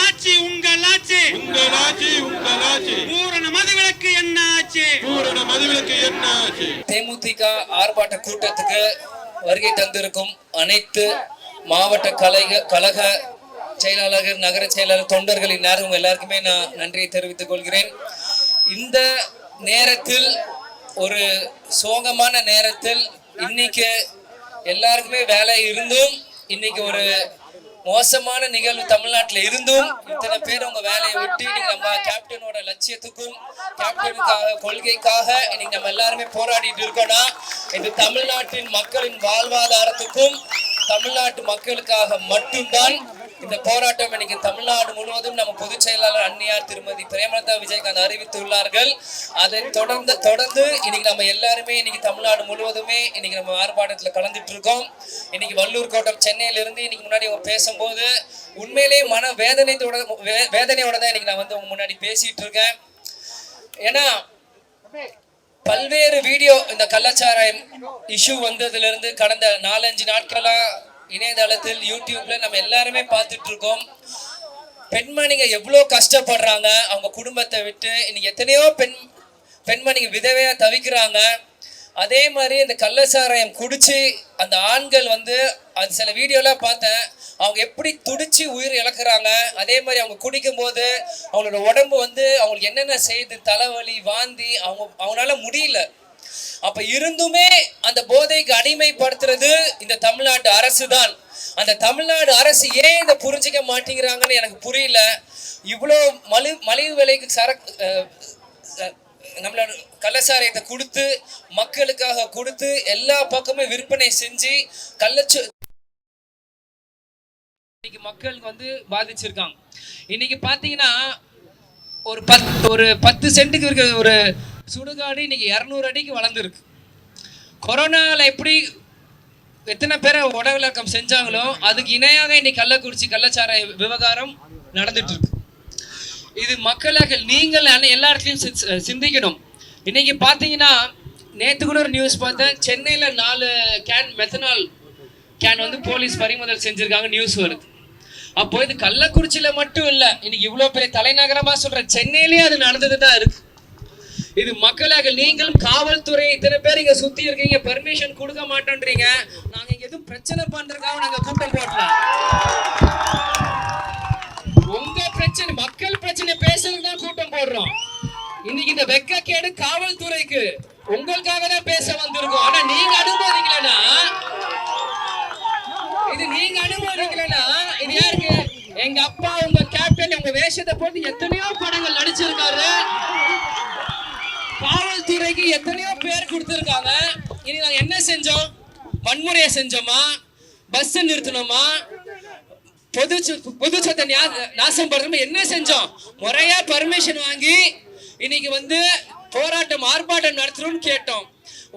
ஆட்சி உங்கள் ஆட்சி உங்கள் ஆட்சி உங்கள் ஆட்சி பூரண மதுவிலக்கு என்ன ஆச்சு பூரண மதுவிலக்கு என்ன ஆட்சி தேமுதிக ஆர்ப்பாட்ட கூட்டத்துக்கு வருகை தந்திருக்கும் அனைத்து மாவட்ட கலைக கழக செயலாளர்கள் நகர செயலாளர் தொண்டர்களின் நேரம் எல்லாருக்குமே நான் நன்றியை தெரிவித்துக் கொள்கிறேன். இந்த நேரத்தில் ஒரு சோகமான நேரத்தில் இன்னைக்கு எல்லாருக்குமே வேலை இருந்தும் இன்னைக்கு ஒரு மோசமான நிகழ்வு தமிழ்நாட்டில் இருந்தும் இத்தனை பேர் உங்க வேலையை விட்டு நீங்க நம்ம கேப்டனோட லட்சியத்துக்கும் கேப்டனுக்காக கொள்கைக்காக இன்னைக்கு நம்ம எல்லாருமே போராடிட்டு இருக்கோம்னா இது தமிழ்நாட்டின் மக்களின் வாழ்வாதாரத்துக்கும் தமிழ்நாட்டு மக்களுக்காக மட்டும்தான் இந்த போராட்டம் இன்னைக்கு தமிழ்நாடு முழுவதும் நம்ம பொதுச் செயலாளர் அன்னியார் திருமதி பிரேமலதா விஜயகாந்த் அறிவித்துள்ளார்கள். அதை தொடர்ந்து தொடர்ந்து இன்னைக்கு நம்ம எல்லாருமே இன்னைக்கு தமிழ்நாடு முழுவதுமே இன்னைக்கு நம்ம ஆர்ப்பாட்டத்தில் கலந்துட்டு இருக்கோம் இன்னைக்கு வள்ளூர் கோட்டம் சென்னையில இருந்து இன்னைக்கு முன்னாடி பேசும்போது உண்மையிலேயே மன வேதனையோட வே- வேதனையோட தான் இன்னைக்கு நான் வந்து உங்க முன்னாடி பேசிட்டு இருக்கேன் ஏன்னா பல்வேறு வீடியோ இந்த கள்ளச்சாராயம் இஷ்யூ வந்ததுல இருந்து கடந்த நாலஞ்சு நாட்களா இணையதளத்தில் யூடியூப்ல நம்ம எல்லாருமே பார்த்துட்டு இருக்கோம் பெண்மணிங்க எவ்வளோ கஷ்டப்படுறாங்க. அவங்க குடும்பத்தை விட்டு இன்னைக்கு எத்தனையோ பெண் பெண்மணிங்க விதவையா தவிக்கிறாங்க. அதே மாதிரி இந்த கள்ளசாராயம் குடிச்சு அந்த ஆண்கள் வந்து அது சில வீடியோலாம் பார்த்தேன். அவங்க எப்படி துடிச்சு உயிர் இழக்கிறாங்க. அதே மாதிரி அவங்க குடிக்கும் போது அவங்களோட உடம்பு வந்து அவங்களுக்கு என்னென்ன செய்யுது தலைவலி வாந்தி அவங்க அவங்களால முடியல. அப்ப இருந்துமே அந்த போதைக்கு அடிமைப்படுத்துறது இந்த தமிழ்நாட்டு அரசு தான் அந்த தமிழ்நாடு அரசு ஏன் இதை புரிஞ்சிக்க மாட்டேங்கிறாங்கன்னு எனக்கு புரியல. இவ்வளோ மலி மலிவு விலைக்கு சரக்கு நம்மளோட கள்ளச்சாராயத்தை கொடுத்து மக்களுக்காக கொடுத்து எல்லா பக்கமும் விற்பனை செஞ்சு கள்ளச்சு இன்னைக்கு மக்களுக்கு வந்து பாதிச்சிருக்காங்க. இன்னைக்கு பார்த்தீங்கன்னா ஒரு பத் ஒரு பத்து சென்ட்டுக்கு இருக்க ஒரு சுடுகாடு இன்னைக்கு இரநூறு அடிக்கு வளர்ந்துருக்கு. கொரோனாவில் எப்படி எத்தனை பேரை உடவிலக்கம் செஞ்சாங்களோ அதுக்கு இணையாக இன்னைக்கு கள்ளக்குறிச்சி கள்ளச்சார விவகாரம் நடந்துட்டு இருக்கு இது மக்களாக நீங்கள் எல்லா இடத்துலையும் சி- சிந்திக்கணும். இன்னைக்கு பார்த்தீங்கன்னா நேற்று கூட ஒரு நியூஸ் பார்த்தேன். சென்னையில் நாலு கேன் மெத்தனால் கேன் வந்து போலீஸ் பறிமுதல் செஞ்சுருக்காங்க நியூஸ் வருது. அப்போ இது கள்ளக்குறிச்சியில் மட்டும் இல்லை இன்னைக்கு இவ்வளோ பெரிய தலைநகரமாக சொல்கிற சென்னையிலேயே அது நடந்தது தான் இருக்குது இது மக்களாக நீங்களும் காவல்துறை இத்தனை பேர் இங்க சுத்தி இருக்கீங்க. பெர்மிஷன் கொடுக்க மாட்டோன்றீங்க. நாங்க இங்க எதுவும் பிரச்சனை பண்றதுக்காக நாங்க கூட்டம் போடல. உங்க பிரச்சனை மக்கள் பிரச்சனை பேசுறதுக்கு தான் கூட்டம் போடுறோம். இன்னைக்கு இந்த வெக்கக்கேடு காவல்துறைக்கு உங்களுக்காக தான் பேச வந்திருக்கோம். ஆனா நீங்க அனுமதிக்கலன்னா இது நீங்க அனுமதிக்கலன்னா இது யாருக்கு? எங்க அப்பா உங்க கேப்டன் உங்க வேஷத்தை போட்டு எத்தனையோ படங்கள் நடிச்சிருக்காரு. காவல்துறைக்கு எத்தனையோ பேர் கொடுத்துருக்காங்க. இனி நாங்கள் என்ன செஞ்சோம்? வன்முறையை செஞ்சோமா? பஸ் நிறுத்தினோமா? பொது பொது சொத்தை நாசம் பண்றோமா? என்ன செஞ்சோம்? முறையா பர்மிஷன் வாங்கி இன்னைக்கு வந்து போராட்டம் ஆர்ப்பாட்டம் நடத்துறோம்னு கேட்டோம்.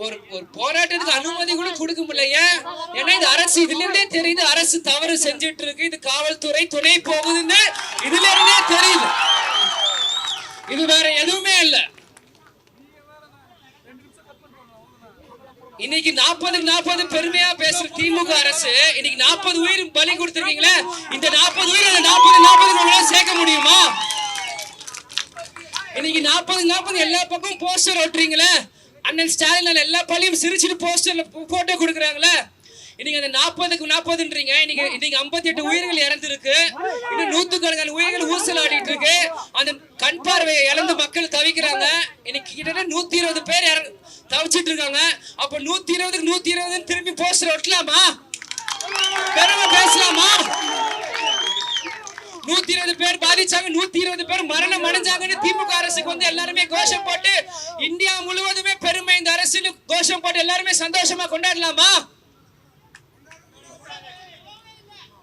ஒரு ஒரு போராட்டத்துக்கு அனுமதி கூட கொடுக்க முடியல ஏன்? ஏன்னா இது அரசு இதுல இருந்தே தெரியுது அரசு தவறு செஞ்சுட்டு இருக்கு இது காவல்துறை துணை போகுதுன்னு இதுல இருந்தே தெரியுது. இது வேற எதுவுமே இல்லை. இன்னைக்கு நாற்பதுக்கு நாற்பது பெருமையா பேசுற திமுக அரசு இன்னைக்கு நாற்பது உயிர் பலி கொடுத்துருக்கீங்களே? இந்த நாற்பது உயிர் அந்த நாற்பது நாற்பது உங்களால சேர்க்க முடியுமா? இன்னைக்கு நாற்பது நாற்பது எல்லா பக்கமும் போஸ்டர் ஒட்டுறீங்களே? அண்ணன் ஸ்டாலின் எல்லா பள்ளியும் சிரிச்சுட்டு போஸ்டர்ல போட்டோ கொடுக்குறாங்களே? இன்னைக்கு அந்த நாற்பதுக்கு நாற்பதுன்றீங்க. இன்னைக்கு இன்னைக்கு ஐம்பத்தி எட்டு உயிர்கள் இறந்துருக்கு. இன்னும் நூத்துக்கணக்கான உயிர்கள் ஊசலாடிட்டு இருக்கு அந்த கண் பார்வையை இழந்து மக்கள் தவிக்கிறாங்க. இன்னைக்கு கிட்டத்தட்ட நூத்தி இருபது பேர் இறந்து தவிச்சிட்டு இருக்காங்க. அப்ப நூத்தி இருபதுக்கு நூத்தி இருபதுன்னு திரும்பி போஸ்டர் ஒட்டலாமா? பெருமை பேசலாமா? நூத்தி இருபது பேர் பாதிச்சாங்க நூத்தி இருபது பேர் மரணம் அடைஞ்சாங்கன்னு திமுக அரசுக்கு வந்து எல்லாருமே கோஷம் போட்டு இந்தியா முழுவதுமே பெருமை இந்த அரசுன்னு கோஷம் போட்டு எல்லாருமே சந்தோஷமா கொண்டாடலாமா?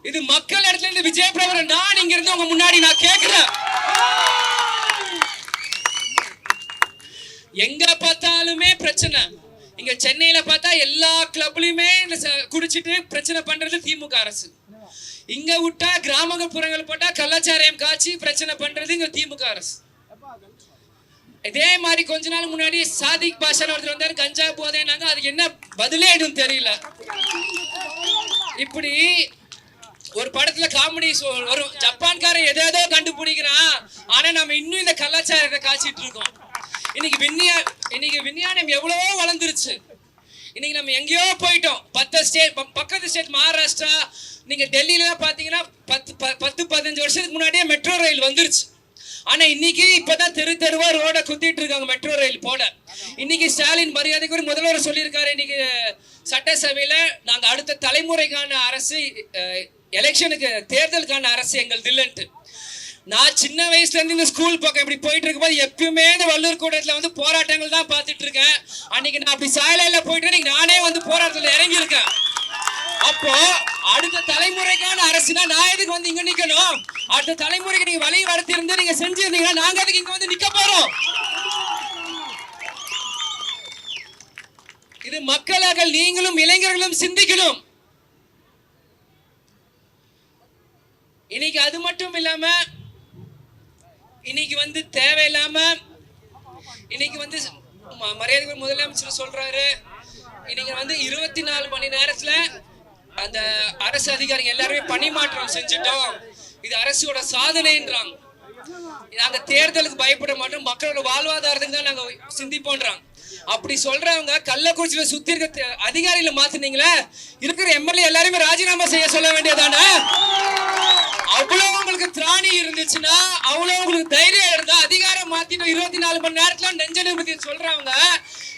இது மக்கள் இடத்துல இருந்து விஜய் பிரபரன் நான் இங்க இருந்து உங்க முன்னாடி நான் கேட்கிறேன். எங்க பார்த்தாலும் பிரச்சனை. இங்க சென்னையில பார்த்தா எல்லா கிளப்லயுமே குடிச்சிட்டு பிரச்சனை பண்றது திமுக அரசு. இங்க விட்டா கிராமப்புறங்கள் போட்டா கலாச்சாரம் காய்ச்சி பிரச்சனை பண்றது இங்க திமுக அரசு. இதே மாதிரி கொஞ்ச நாள் முன்னாடி சாதிக் பாஷா ஒருத்தர் வந்தாரு கஞ்சா போதேனாங்க அதுக்கு என்ன பதிலே எதுவும் தெரியல. இப்படி ஒரு படத்துல காமெடி வரும் ஜப்பான்காரன் எதேதோ ஆனா நம்ம இன்னும் இந்த கலாச்சாரத்தை காய்ச்சிட்டு இருக்கோம். இன்னைக்கு விஞ்ஞா இன்னைக்கு விஞ்ஞானம் எவ்வளவோ வளர்ந்துருச்சு. இன்னைக்கு நம்ம எங்கேயோ போயிட்டோம். பத்து ஸ்டேட் பக்கத்து ஸ்டேட் மகாராஷ்டிரா நீங்கள் டெல்லியில பார்த்தீங்கன்னா பத்து ப- பத்து பதினஞ்சு வருஷத்துக்கு முன்னாடியே மெட்ரோ ரயில் வந்துருச்சு. ஆனா இன்னைக்கு இப்பதான் தெரு தெருவா ரோட குத்திட்டு இருக்காங்க மெட்ரோ ரயில் போட இன்னைக்கு ஸ்டாலின் மரியாதைக்கு ஒரு முதல்வர் சொல்லியிருக்காரு இன்னைக்கு சட்டசபையில நாங்க அடுத்த தலைமுறைக்கான அரசு எலெக்ஷனுக்கு தேர்தலுக்கான அரசு எங்கள் இல்லைன்ட்டு நான் சின்ன வயசுல இருந்து இந்த ஸ்கூல் பக்கம் இப்படி போயிட்டு இருக்கும்போது எப்பயுமே இந்த வள்ளூர் கூடத்துல வந்து போராட்டங்கள் தான் பார்த்துட்டு இருக்கேன் அன்னைக்கு நான் அப்படி சாயலையில போயிட்டு இன்னைக்கு நானே வந்து போராட்டத்துல இறங்கி இருக்கேன் அப்போ அடுத்த தலைமுறைக்கான அரசுனா நான் எதுக்கு வந்து இங்க நிக்கணும்? அடுத்த தலைமுறைக்கு நீங்க வழி வளர்த்திருந்து நீங்க செஞ்சிருந்தீங்கன்னா நாங்க அதுக்கு இங்க வந்து நிக்க போறோம்? இது மக்களாக நீங்களும் இளைஞர்களும் சிந்திக்கணும். இன்னைக்கு அது மட்டும் இல்லாம இன்னைக்கு வந்து தேவையில்லாம இன்னைக்கு வந்து ம- முதலமைச்சர் சொல்றாரு. இன்னைக்கு வந்து இருபத்தி நாலு மணி நேரத்துல அந்த அரசு அதிகாரிகள் எல்லாருமே பணி மாற்றம் செஞ்சுட்டோம். இது அரசோட சாதனைன்றாங்க. நாங்க தேர்தலுக்கு பயப்பட மாட்டோம். மக்களோட வாழ்வாதாரத்துக்கு தான் நாங்க சிந்திப்போன்றாங்க. அப்படி சொல்றவங்க கள்ளக்குறிச்சியில சுத்தி இருக்க அதிகாரிகளை மாத்துனீங்களே இருக்கிற எம்எல்ஏ எல்லாருமே ராஜினாமா செய்ய சொல்ல வேண்டியதானே அவ்வளவு உங்களுக்கு திராணி இருந்துச்சுன்னா அவ்வளவு உங்களுக்கு தைரியம் இருந்தா அதிகாரம் மாத்திட்டு இருபத்தி நாலு மணி நேரத்துல நெஞ்ச நிமித்தி சொல்றவங்க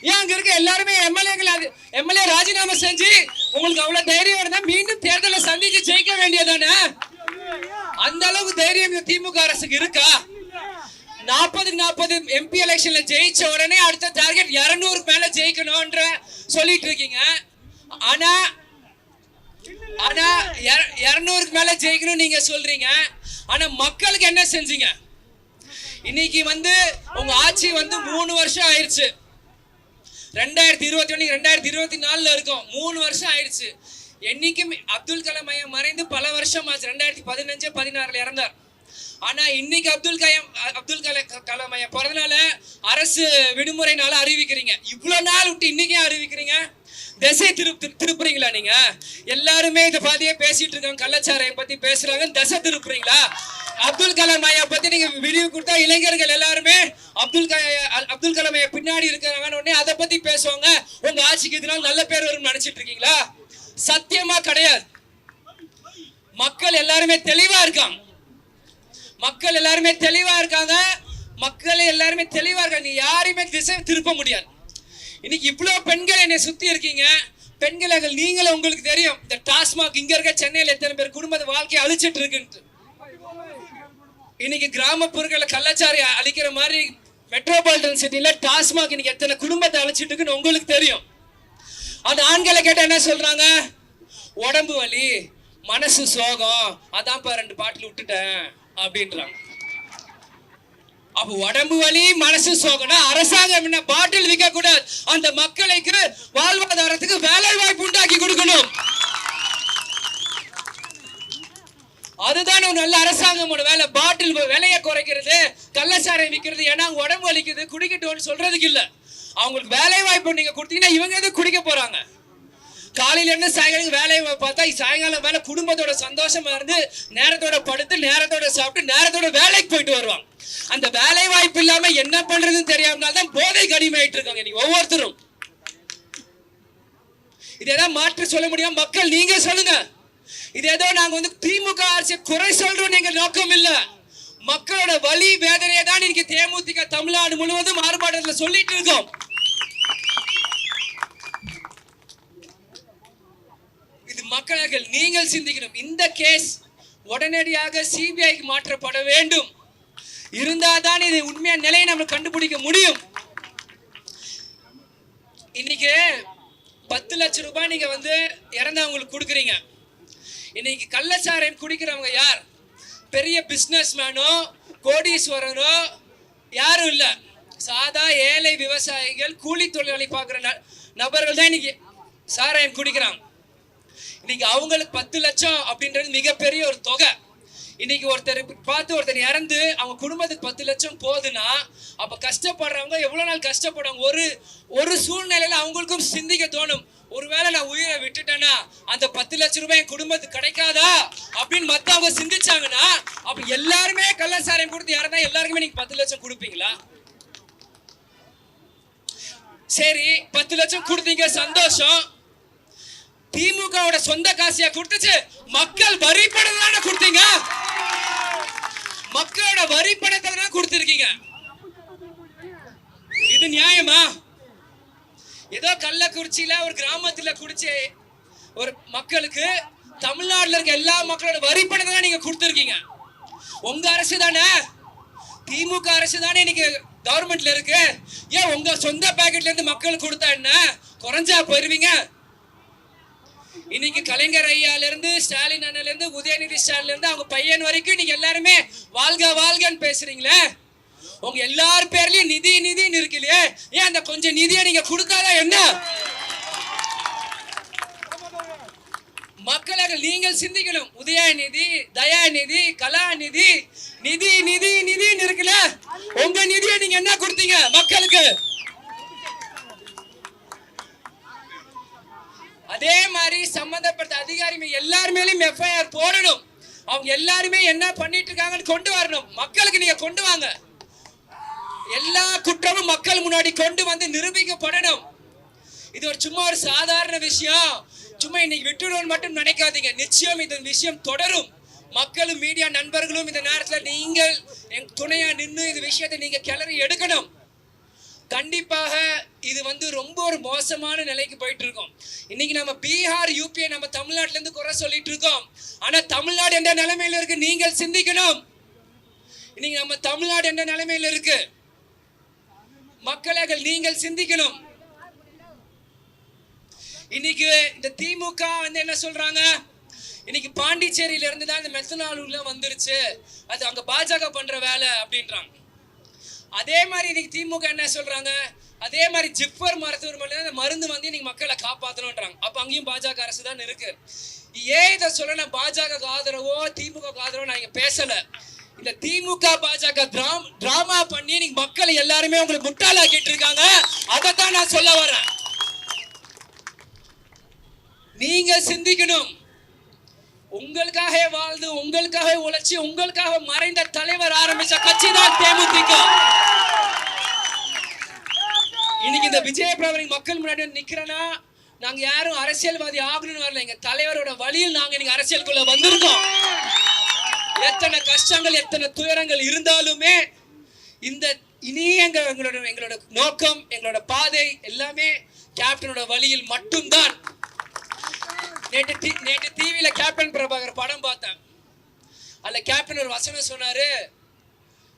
ஏன் அங்க இருக்க எல்லாருமே எம்எல்ஏக்கள் எம்எல்ஏ ராஜினாமா செஞ்சு உங்களுக்கு அவ்வளவு தைரியம் இருந்தா மீண்டும் தேர்தலை சந்திச்சு ஜெயிக்க வேண்டியதானே அந்த அளவுக்கு தைரியம் திமுக அரசுக்கு இருக்கா? நாற்பதுக்கு நாற்பது எம்பி எலெக்ஷன்ல ஜெயிச்ச உடனே அடுத்த டார்கெட் இருநூறு மேல ஜெயிக்கணும்ன்ற சொல்லிட்டு இருக்கீங்க. ஆனா ஆனா இர- இருநூறுக்கு மேல ஜெயிக்கணும் நீங்க சொல்றீங்க. ஆனா மக்களுக்கு என்ன செஞ்சீங்க? இன்னைக்கு வந்து உங்க ஆட்சி வந்து மூணு வருஷம் ஆயிடுச்சு ரெண்டாயிரத்தி இருபத்தி ஒண்ணு ரெண்டாயிரத்தி இருபத்தி நாலுல இருக்கும். மூணு வருஷம் ஆயிடுச்சு என்னைக்கும் அப்துல் கலாம் ஐயா மறைந்து பல வருஷம் ஆச்சு. ரெண்டாயிரத்தி பதினஞ்சு பதினாறுல இறந்தார். ஆனா இன்னைக்கு அப்துல் கலாம் அப்துல் கலாம் கலாம் ஐயா பிறந்தனால அரசு விடுமுறைனால அறிவிக்கிறீங்க. இவ்வளவு நாள் விட்டு இன்னைக்கே அறிவிக்கிறீங்க? திசை திருப்பு திருப்புறீங்களா நீங்க? எல்லாருமே இதை பாதியே பேசிட்டு இருக்காங்க. கள்ளச்சாரையை பத்தி பேசுறாங்க. திசை திருப்புறீங்களா? அப்துல் கலாம் ஐயா பத்தி நீங்க விரிவு கொடுத்தா இளைஞர்கள் எல்லாருமே அப்துல் அப்துல் கலாம் ஐயா பின்னாடி இருக்கிறாங்கன்னு உடனே அதை பத்தி பேசுவாங்க. உங்க ஆட்சிக்கு இதனால நல்ல பேர் வரும்னு நினைச்சிட்டு இருக்கீங்களா? சத்தியமா கிடையாது. மக்கள் எல்லாருமே தெளிவா இருக்காங்க. மக்கள் எல்லாருமே தெளிவா இருக்காங்க. மக்கள் எல்லாருமே தெளிவா இருக்காங்க. நீ யாரையுமே திசை திருப்ப முடியாது. இன்னைக்கு இவ்வளவு பெண்கள் என்னை சுத்தி இருக்கீங்க. பெண்கள் நீங்களும் உங்களுக்கு தெரியும். இந்த டாஸ்மாக் இங்க இருக்க சென்னையில் எத்தனை பேர் குடும்பத்தை வாழ்க்கையை அழிச்சிட்டு இருக்குன்ட்டு. இன்னைக்கு கிராமப்புறங்களில் கள்ளச்சாரி அழிக்கிற மாதிரி மெட்ரோபாலிட்டன் சிட்டியில் டாஸ்மாக் இன்னைக்கு எத்தனை குடும்பத்தை அழிச்சிட்டு இருக்குன்னு உங்களுக்கு தெரியும். அந்த ஆண்களை கேட்டால் என்ன சொல்றாங்க? உடம்பு வலி மனசு சோகம். அதான்ப்பா ரெண்டு பாட்டில் விட்டுட்டேன். அப்படின்றாங்க. அப்ப உடம்பு வலி மனசு சோகம்னா அரசாங்கம் என்ன பாட்டில் விற்க கூடாது அந்த மக்களுக்கு வாழ்வாதாரத்துக்கு வேலை வாய்ப்பு உண்டாக்கி கொடுக்கணும். அதுதான் ஒரு நல்ல அரசாங்கமோட வேலை. பாட்டில் விலையை குறைக்கிறது கள்ளச்சாரை விற்கிறது ஏன்னா அவங்க உடம்பு வலிக்குது குடிக்கட்டும்னு சொல்றதுக்கு இல்ல. அவங்களுக்கு வேலை வாய்ப்பு நீங்க கொடுத்தீங்கன்னா இவங்க எதுவும் குடிக்க போறாங்க? காலையில இருந்து சாயங்காலம் வேலையை பார்த்தா சாயங்காலம் வேலை குடும்பத்தோட சந்தோஷமா இருந்து நேரத்தோட படுத்து நேரத்தோட சாப்பிட்டு நேரத்தோட வேலைக்கு போயிட்டு வருவாங்க. அந்த வேலை வாய்ப்பு இல்லாம என்ன பண்றதுன்னு தெரியாமனால தான் போதை கடிமையாயிட்டு இருக்காங்க இன்னைக்கு ஒவ்வொருத்தரும். இது ஏதாவது மாற்று சொல்ல முடியும்? மக்கள் நீங்க சொல்லுங்க. இது ஏதோ நாங்க வந்து திமுக அரசை குறை சொல்றோம் எங்க நோக்கம் இல்ல. மக்களோட வலி வேதனையை தான் இன்னைக்கு தேமுதிக தமிழ்நாடு முழுவதும் ஆர்ப்பாட்டத்துல சொல்லிட்டு இருக்கோம். மக்களாக நீங்கள் சிந்திக்கணும். இந்த கேஸ் உடனடியாக சிபிஐக்கு மாற்றப்பட வேண்டும். இருந்தாதான் இது உண்மையான நிலையை நம்ம கண்டுபிடிக்க முடியும். இன்னைக்கு பத்து லட்சம் ரூபாய் நீங்க வந்து இறந்தவங்களுக்கு கொடுக்குறீங்க. இன்னைக்கு கள்ளச்சாராயம் குடிக்கிறவங்க யார்? பெரிய பிஸ்னஸ் மேனோ கோடீஸ்வரனோ யாரும் இல்லை. சாதா ஏழை விவசாயிகள் கூலி தொழிலாளி பார்க்குற ந- நபர்கள் தான் இன்னைக்கு சாராயம் குடிக்கிறாங்க. இன்னைக்கு அவங்களுக்கு பத்து லட்சம் அப்படின்றது மிகப்பெரிய ஒரு தொகை. இன்னைக்கு ஒருத்தர் பார்த்து ஒருத்தர் இறந்து அவங்க குடும்பத்துக்கு பத்து லட்சம் போகுதுன்னா அப்ப கஷ்டப்படுறவங்க எவ்வளவு நாள் கஷ்டப்படுவாங்க ஒரு ஒரு சூழ்நிலையில அவங்களுக்கும் சிந்திக்க தோணும். ஒருவேளை நான் உயிரை விட்டுட்டேன்னா அந்த பத்து லட்சம் ரூபாய் என் குடும்பத்துக்கு கிடைக்காதா? அப்படின்னு மத்தவங்க சிந்திச்சாங்கன்னா அப்ப எல்லாருமே கள்ளசாரம் கொடுத்து இறந்தா எல்லாருக்குமே நீங்க பத்து லட்சம் கொடுப்பீங்களா? சரி பத்து லட்சம் கொடுத்தீங்க சந்தோஷம். திமுகவோட சொந்த காசியா கொடுத்துச்சு? மக்கள் வரி பணம் தானே கொடுத்தீங்க? மக்களோட வரி பணத்தை தான் கொடுத்துருக்கீங்க? இது நியாயமா? ஏதோ கள்ளக்குறிச்சியில ஒரு கிராமத்துல குடிச்சு ஒரு மக்களுக்கு தமிழ்நாட்டில் இருக்க எல்லா மக்களோட வரி பணத்தை தான் நீங்க கொடுத்துருக்கீங்க? உங்க அரசு தானே? திமுக அரசு தானே இன்னைக்கு கவர்மெண்ட்ல இருக்கு? ஏன் உங்க சொந்த பாக்கெட்ல இருந்து மக்களுக்கு கொடுத்தா என்ன? குறைஞ்சா போயிருவீங்க? இன்னைக்கு கலைஞர் ஐயால இருந்து ஸ்டாலின் அண்ணல இருந்து உதயநிதி ஸ்டாலின் இருந்து அவங்க பையன் வரைக்கும் நீங்க எல்லாருமே வாழ்க வாழ்கன்னு பேசுறீங்களே? உங்க எல்லார் பேர்லயும் நிதி நிதின்னு இருக்கு இல்லையே? ஏன் அந்த கொஞ்சம் நிதியை நீங்க கொடுக்காத என்ன? மக்களாக நீங்கள் சிந்திக்கணும். உதயநிதி தயாநிதி கலாநிதி நிதி நிதி நிதின்னு இருக்குல்ல? உங்க நிதியை நீங்க என்ன கொடுத்தீங்க மக்களுக்கு? அதே மாதிரி சம்பந்தப்பட்ட அதிகாரிகள் எல்லாருமேலேயும் எஃப்ஐஆர் போடணும். அவங்க எல்லாருமே என்ன பண்ணிட்டு இருக்காங்கன்னு கொண்டு வரணும். மக்களுக்கு நீங்க கொண்டு வாங்க. எல்லா குற்றமும் மக்கள் முன்னாடி கொண்டு வந்து நிரூபிக்கப்படணும். இது ஒரு சும்மா ஒரு சாதாரண விஷயம். சும்மா இன்னைக்கு விட்டுடுவோம் மட்டும் நினைக்காதீங்க. நிச்சயம் இந்த விஷயம் தொடரும். மக்களும் மீடியா நண்பர்களும் இந்த நேரத்தில் நீங்கள் என் துணையா நின்று இந்த விஷயத்தை நீங்க கிளறி எடுக்கணும். கண்டிப்பாக இது வந்து ரொம்ப ஒரு மோசமான நிலைக்கு போயிட்டு இருக்கோம் இன்னைக்கு நம்ம பீகார் யூபிஐ நம்ம தமிழ்நாட்டுல இருந்து குறை சொல்லிட்டு இருக்கோம் ஆனா தமிழ்நாடு எந்த நிலைமையில இருக்கு. நீங்கள் சிந்திக்கணும். இன்னைக்கு நம்ம தமிழ்நாடு எந்த நிலைமையில இருக்கு. மக்களாக நீங்கள் சிந்திக்கணும். இன்னைக்கு இந்த திமுக வந்து என்ன சொல்றாங்க? இன்னைக்கு பாண்டிச்சேரியில இருந்து தான் இந்த மெத்தனால் உள்ள வந்துருச்சு. அது அங்க பாஜக பண்ற வேலை அப்படின்றாங்க. அதே மாதிரி இன்னைக்கு திமுக என்ன சொல்றாங்க? அதே மாதிரி ஜிப்பர் மருத்துவமனையில அந்த மருந்து வந்து இன்னைக்கு மக்களை காப்பாற்றணுன்றாங்க அப்ப அங்கேயும் பாஜக அரசு தான் இருக்கு. ஏன் இதை சொல்ல நான் பாஜக ஆதரவோ திமுக ஆதரவோ நான் இங்க பேசல. இந்த திமுக பாஜக டிராமா பண்ணி நீங்க மக்களை எல்லாருமே உங்களுக்கு முட்டாளாக்கிட்டு இருக்காங்க. அதைத்தான் நான் சொல்ல வரேன். நீங்க சிந்திக்கணும். உங்களுக்காக வாழ்ந்து உங்களுக்காக உழைச்சி உங்களுக்காக மறைந்த தலைவர் ஆரம்பிச்ச கட்சி தான் தேமுதிக. இன்னைக்கு இந்த விஜய பிரபலிங் மக்கள் முன்னாடி வந்து நிக்கிறேன்னா நாங்க யாரும் அரசியல்வாதி ஆகணும்னு வரல. எங்க தலைவரோட வழியில் நாங்க இன்னைக்கு அரசியலுக்குள்ள வந்திருக்கோம். எத்தனை கஷ்டங்கள் எத்தனை துயரங்கள் இருந்தாலுமே இந்த இனி எங்க எங்களோட எங்களோட நோக்கம் எங்களோட பாதை எல்லாமே கேப்டனோட வழியில் மட்டும்தான். நேற்று டி- நேற்று டிவியில் கேப்டன் பிரபாகர் படம் பார்த்தேன். அதில் கேப்டன் ஒரு வசனம் சொன்னாரு.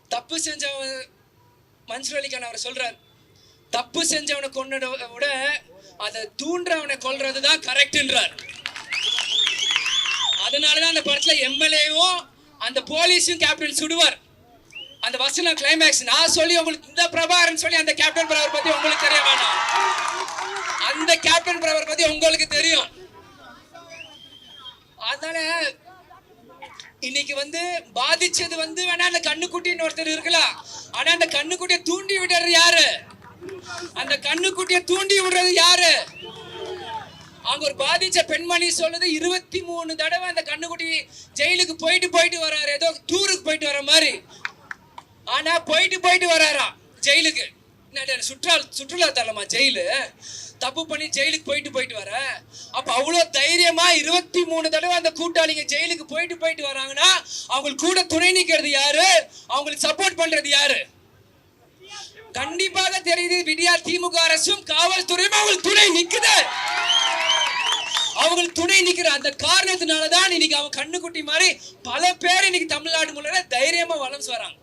தப்பு செஞ்சவன் மன்சூர் அலிகான் அவர் சொல்றார். தப்பு செஞ்சவனை கொன்னத விட அதை தூண்டுறவனை கொல்றது தான் கரெக்ட்ன்றார். அதனாலதான் அந்த படத்துல எம்எல்ஏவும் அந்த போலீஸும் கேப்டன் சுடுவார். அந்த வசனம் கிளைமேக்ஸ் நான் சொல்லி உங்களுக்கு இந்த பிரபாகரன் சொல்லி அந்த கேப்டன் பிரபாகர் பத்தி உங்களுக்கு தெரிய வேணாம். அந்த கேப்டன் பிரபாகர் பத்தி உங்களுக்கு தெரியும். அதனால இன்னைக்கு வந்து பாதிச்சது வந்து வேணா அந்த கண்ணுக்குட்டின்னு ஒருத்தர் இருக்கலாம். ஆனா அந்த கண்ணுக்குட்டியை தூண்டி விடுறது யாரு? அந்த கண்ணுக்குட்டியை தூண்டி விடுறது யாரு? அங்க ஒரு பாதிச்ச பெண்மணி சொல்லுது இருபத்தி மூணு தடவை அந்த கண்ணுக்குட்டி ஜெயிலுக்கு போயிட்டு போயிட்டு வராரு. ஏதோ டூருக்கு போயிட்டு வர மாதிரி. ஆனா போயிட்டு போயிட்டு வராராம் ஜெயிலுக்கு. சுற்றுலா சுற்றுலா தலமா ஜெயிலு? தப்பு பண்ணி ஜெயிலுக்கு போயிட்டு போயிட்டு வர. அப்ப அவ்வளோ தைரியமா இருபத்தி மூணு தடவை அந்த கூட்டாளிங்க ஜெயிலுக்கு போயிட்டு போயிட்டு வராங்கன்னா அவங்களுக்கு கூட துணை நிக்கிறது யாரு? அவங்களுக்கு சப்போர்ட் பண்றது யாரு? கண்டிப்பாக தெரியுது விடியா திமுக அரசும் காவல்துறையும் அவங்களுக்கு துணை நிக்குது. அவங்களுக்கு துணை நிக்கிற அந்த காரணத்தினாலதான் இன்னைக்கு அவங்க கண்ணுக்குட்டி மாதிரி பல பேர் இன்னைக்கு தமிழ்நாடு முழுக்க தைரியமா வளர்ந்து வராங்க.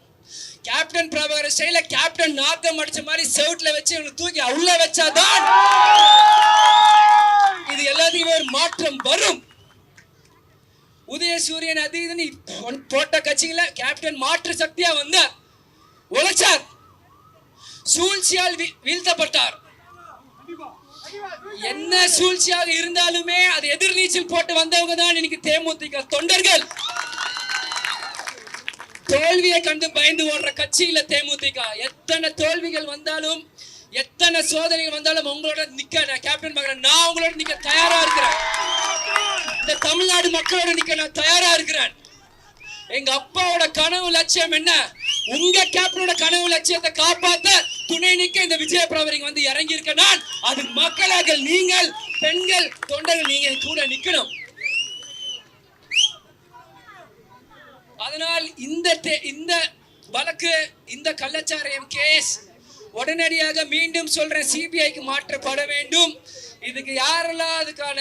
கேப்டன் பிரபாகர் ஸ்டைல கேப்டன் நாத்தம் அடிச்ச மாதிரி செவுட்ல வச்சு இவங்களை தூக்கி உள்ள வச்சாதான் இது எல்லாத்தையுமே ஒரு மாற்றம் வரும். உதயசூரியன் அது இதுன்னு போட்ட கட்சிகள கேப்டன் மாற்று சக்தியா வந்தார் உழைச்சார். சூழ்ச்சியால் வீ- வீழ்த்தப்பட்டார். என்ன சூழ்ச்சியாக இருந்தாலுமே அது எதிர்நீச்சல் போட்டு வந்தவங்க தான் இன்னைக்கு தேமுதிக தொண்டர்கள். தோல்வியை கண்டு பயந்து ஓடுற கட்சியில தேமுதிக. எத்தனை தோல்விகள் வந்தாலும் எத்தனை சோதனைகள் வந்தாலும் உங்களோட நிக்க நான் கேப்டன் மகன் நான் உங்களோட நிக்க தயாரா இருக்கிறேன். இந்த தமிழ்நாடு மக்களோட நிக்க நான் தயாரா இருக்கிறேன். எங்க அப்பாவோட கனவு லட்சியம் என்ன? உங்க கேப்டனோட கனவு லட்சியத்தை காப்பாத்த துணை நிக்க இந்த விஜய வந்து இறங்கி இருக்க நான். அது மக்களாக நீங்கள் பெண்கள் தொண்டர்கள் நீங்க கூட நிக்கணும். அதனால் இந்த இந்த வழக்கு இந்த கள்ளச்சாராயம் கேஸ் உடனடியாக மீண்டும் சொல்ற சிபிஐக்கு மாற்றப்பட வேண்டும். இதுக்கு யாரெல்லாம் அதுக்கான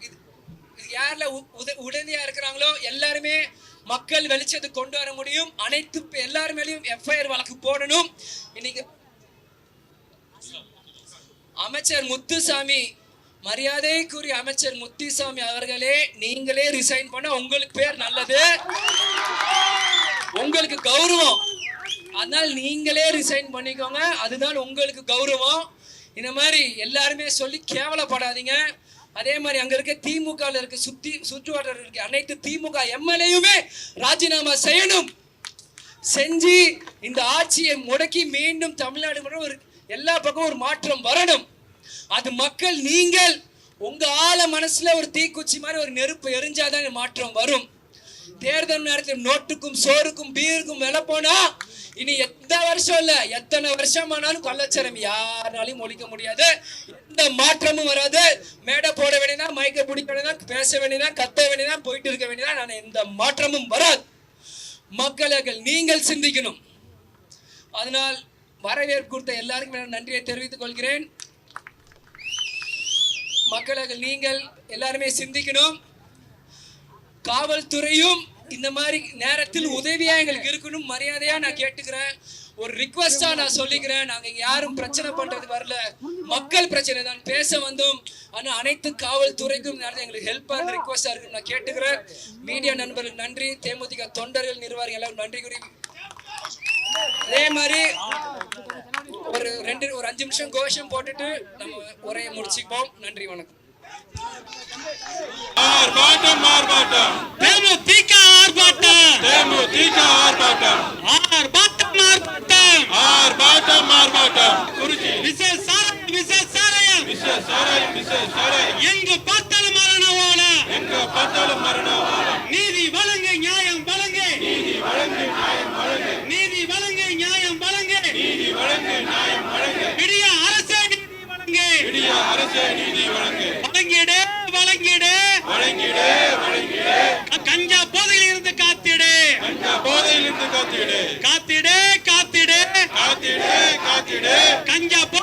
இது- இது யாரெல்லாம் உ- உத- உடனடியா இருக்கிறாங்களோ எல்லாருமே மக்கள் வெளிச்சத்துக்கு கொண்டு வர முடியும். அனைத்து எல்லார் மேலேயும் எஃப்ஐஆர் வழக்கு போடணும். இன்னைக்கு அமைச்சர் முத்துசாமி மரியாதைக்குரிய அமைச்சர் முத்திசாமி அவர்களே நீங்களே ரிசைன் பண்ண உங்களுக்கு பேர் நல்லது. உங்களுக்கு கௌரவம். அதனால் நீங்களே ரிசைன் பண்ணிக்கோங்க. அதுதான் உங்களுக்கு கௌரவம். இந்த மாதிரி எல்லாருமே சொல்லி கேவலப்படாதீங்க. அதே மாதிரி அங்க இருக்க திமுக இருக்க சுத்தி சுற்றுவட்டார இருக்க அனைத்து திமுக எம்எல்ஏயுமே ராஜினாமா செய்யணும். செஞ்சு இந்த ஆட்சியை முடக்கி மீண்டும் தமிழ்நாடு ஒரு எல்லா பக்கமும் ஒரு மாற்றம் வரணும். அது மக்கள் நீங்கள் உங்க ஆழ மனசுல ஒரு தீக்குச்சி மாதிரி ஒரு நெருப்பு எரிஞ்சாதான் இந்த மாற்றம் வரும். தேர்தல் நேரத்தில் நோட்டுக்கும் சோறுக்கும் பீருக்கும் வெலை போனா இனி எந்த வருஷம் இல்ல எத்தனை வருஷம் ஆனாலும் கள்ளச்சாரம் யாராலையும் ஒழிக்க முடியாது. எந்த மாற்றமும் வராது. மேடை போட வேண்டியதா மயக்க பிடிக்க வேண்டியதா பேச வேண்டியதா கத்த வேண்டியதா போயிட்டு இருக்க வேண்டியதா நான் எந்த மாற்றமும் வராது. மக்களர்கள் நீங்கள் சிந்திக்கணும். அதனால் வரவேற்பு கொடுத்த எல்லாருக்கும் நன்றியை தெரிவித்துக் கொள்கிறேன். மக்களை நீங்கள் எல்லாருமே சிந்திக்கணும். காவல்துறையும் இந்த மாதிரி நேரத்தில் உதவியா எங்களுக்கு இருக்கணும். மரியாதையா நான் கேட்டுக்கிறேன். ஒரு ரிக்வஸ்டா நான் சொல்லிக்கிறேன். நாங்க யாரும் பிரச்சனை பண்றது வரல. மக்கள் பிரச்சனை தான். பேச வந்தோம். ஆனா அனைத்து காவல்துறைக்கும் இந்த நேரத்துல எங்களுக்கு ஹெல்ப்பா ரிக்வஸ்டா இருக்கு நான் கேட்டுக்கிறேன். மீடியா நண்பர்களுக்கு நன்றி. தேமுதிக தொண்டர்கள் நிர்வாகிகள் எல்லாரும் நன்றி கூறி அதே மாதிரி ஒரு ரெண்டு ஒரு அஞ்சு நிமிஷம் கோஷம் போட்டுட்டு நம்ம உரையை முடிச்சுப்போம் நன்றி வணக்கம். ஆர்ப்பாட்டம் ஆர்ப்பாட்டம். தேமுதிக ஆர்ப்பாட்டம். ganja